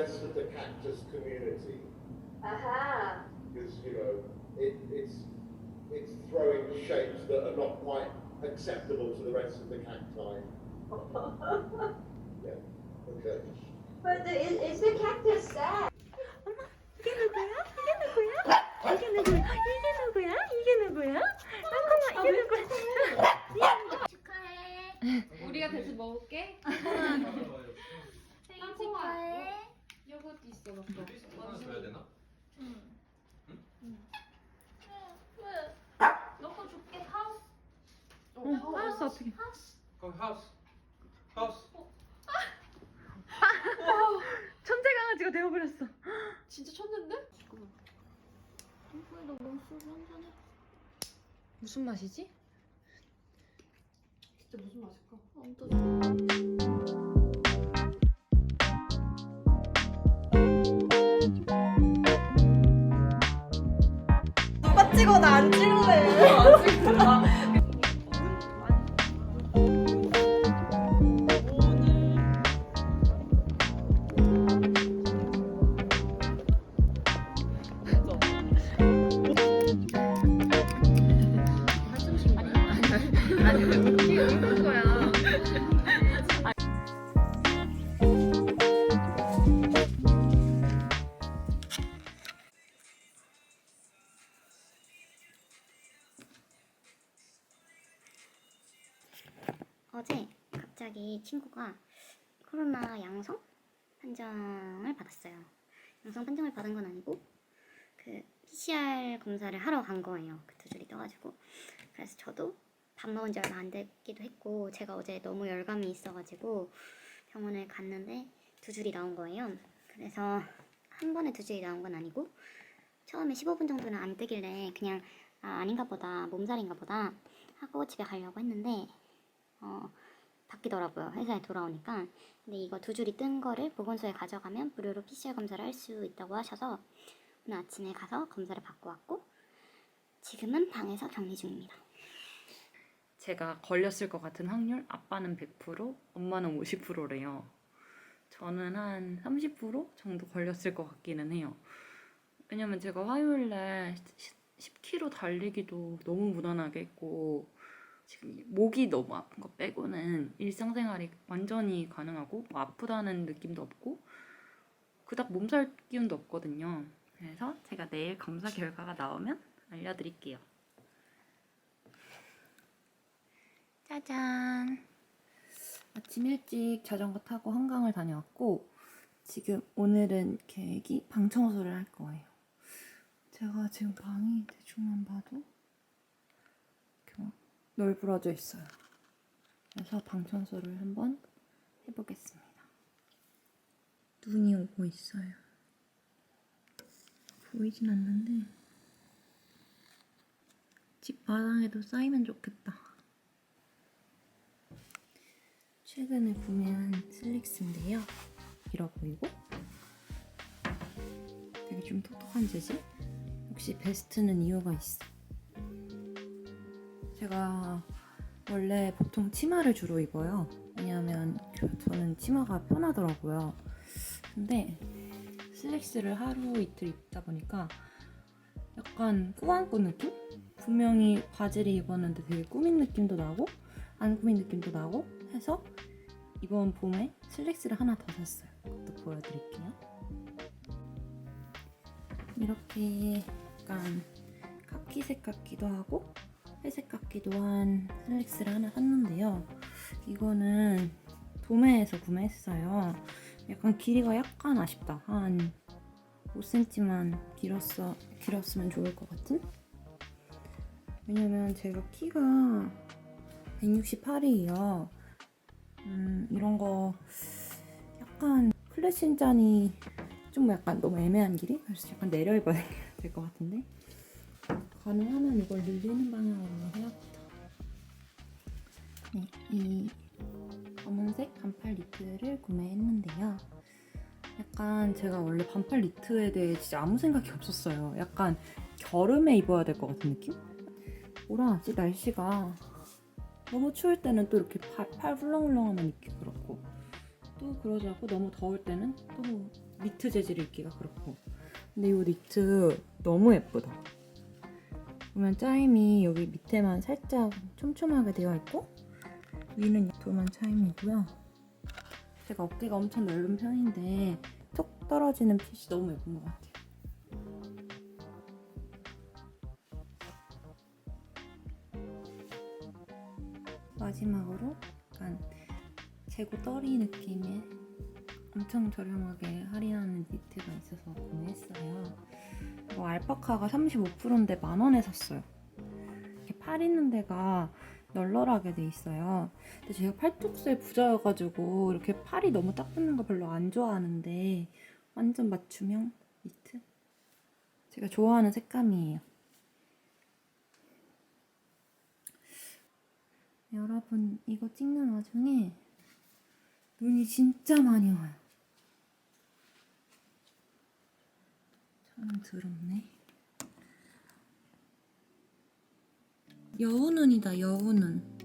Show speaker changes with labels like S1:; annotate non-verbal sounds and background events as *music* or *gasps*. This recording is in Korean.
S1: rest of the cactus community
S2: Aha.
S1: because you know it, it's it's throwing shapes that are not quite acceptable to the rest of the cacti. *laughs* Yeah. Okay.
S2: But the, is, is the cactus sad?
S3: 요것도 있어. 너 거.
S4: 하나 줘야 되나?
S5: 너거 줄게. 하우스.
S6: 어, 알았어 어떻게?
S4: 그럼 하우스 하우스 *laughs*
S6: 천재 강아지가 되어버렸어. *gasps*
S3: 진짜 천재인데?
S5: 너 몸술 한잔 해.
S6: 무슨 맛이지?
S3: 진짜 무슨 맛일까?
S5: 아무튼
S7: 찍어 나 안 찍을
S8: 갑자기 친구가 코로나 양성 판정을 받았어요. 양성 판정을 받은 건 아니고 그 PCR 검사를 하러 간 거예요. 그 두 줄이 떠가지고 그래서 저도 밥 먹은 지 얼마 안 됐기도 했고 제가 어제 너무 열감이 있어가지고 병원에 갔는데 두 줄이 나온 거예요. 그래서 한 번에 두 줄이 나온 건 아니고 처음에 15분 정도는 안 뜨길래 그냥 아, 아닌가 보다 몸살인가 보다 하고 집에 가려고 했는데 어, 바뀌더라고요. 회사에 돌아오니까. 근데 이거 두 줄이 뜬 거를 보건소에 가져가면 무료로 PCR 검사를 할 수 있다고 하셔서 오늘 아침에 가서 검사를 받고 왔고 지금은 방에서 격리 중입니다.
S6: 제가 걸렸을 것 같은 확률 아빠는 100% 엄마는 50%래요. 저는 한 30% 정도 걸렸을 것 같기는 해요. 왜냐면 제가 화요일 날 10km 달리기도 너무 무난하게 했고 지금 목이 너무 아픈 거 빼고는 일상생활이 완전히 가능하고 뭐 아프다는 느낌도 없고 그닥 몸살 기운도 없거든요. 그래서 제가 내일 검사 결과가 나오면 알려드릴게요. 짜잔. 아침 일찍 자전거 타고 한강을 다녀왔고 지금 오늘은 계획이 방 청소를 할 거예요. 제가 지금 방이 대충만 봐도 이렇게 막 널브러져 있어요. 그래서 방 청소를 한번 해보겠습니다. 눈이 오고 있어요. 보이진 않는데 집 바닥에도 쌓이면 좋겠다. 최근에 구매한 슬릭스인데요. 길어 보이고 되게 좀 톡톡한 재질? 혹시 베스트는 이유가 있어. 제가 원래 보통 치마를 주로 입어요. 왜냐하면 그 저는 치마가 편하더라고요. 근데 슬랙스를 하루 이틀 입다 보니까 약간 꾸안꾸 느낌? 분명히 바지를 입었는데 되게 꾸민 느낌도 나고 안 꾸민 느낌도 나고 해서 이번 봄에 슬랙스를 하나 더 샀어요. 그것도 보여드릴게요. 이렇게 약간 카키색 같기도 하고 회색 같기도 한 슬랙스를 하나 샀는데요. 이거는 도매에서 구매했어요. 약간 길이가 약간 아쉽다. 한 5cm만 길었어, 길었으면 좋을 것 같은? 왜냐면 제가 키가 168이에요. 음, 이런 거 약간 클래신 짠이 좀 약간 너무 애매한 길이? 그래서 약간 내려 입어야 *laughs* 될 것 같은데 가능하면 이걸 늘리는 방향으로 해야겠다. 네, 이 검은색 반팔 니트를 구매했는데요. 약간 제가 원래 반팔 니트에 대해 진짜 아무 생각이 없었어요. 약간 겨름에 입어야 될 것 같은 느낌? 뭐라 하지? 날씨가 너무 추울 때는 또 이렇게 팔, 팔 훌렁훌렁하면 입기 그렇고 또 그러지 않고 너무 더울 때는 또 니트 재질 입기가 그렇고 근데 이 니트 너무 예쁘다 보면 짜임이 여기 밑에만 살짝 촘촘하게 되어 있고 위는 도만 차임이고요 제가 어깨가 엄청 넓은 편인데 톡 떨어지는 핏이 너무 예쁜 것 같아요 마지막으로 약간 재고 떨이 느낌의 엄청 저렴하게 할인하는 니트가 있어서 구매했어요. 이거 알파카가 35%인데 만 원에 샀어요. 이렇게 팔 있는 데가 널널하게 돼 있어요. 근데 제가 팔뚝살 부자여가지고 이렇게 팔이 너무 딱 붙는 거 별로 안 좋아하는데 완전 맞춤형 니트? 제가 좋아하는 색감이에요. 여러분 이거 찍는 와중에 눈이 진짜 많이 와요. 참 더럽네. 여우눈이다 여우눈.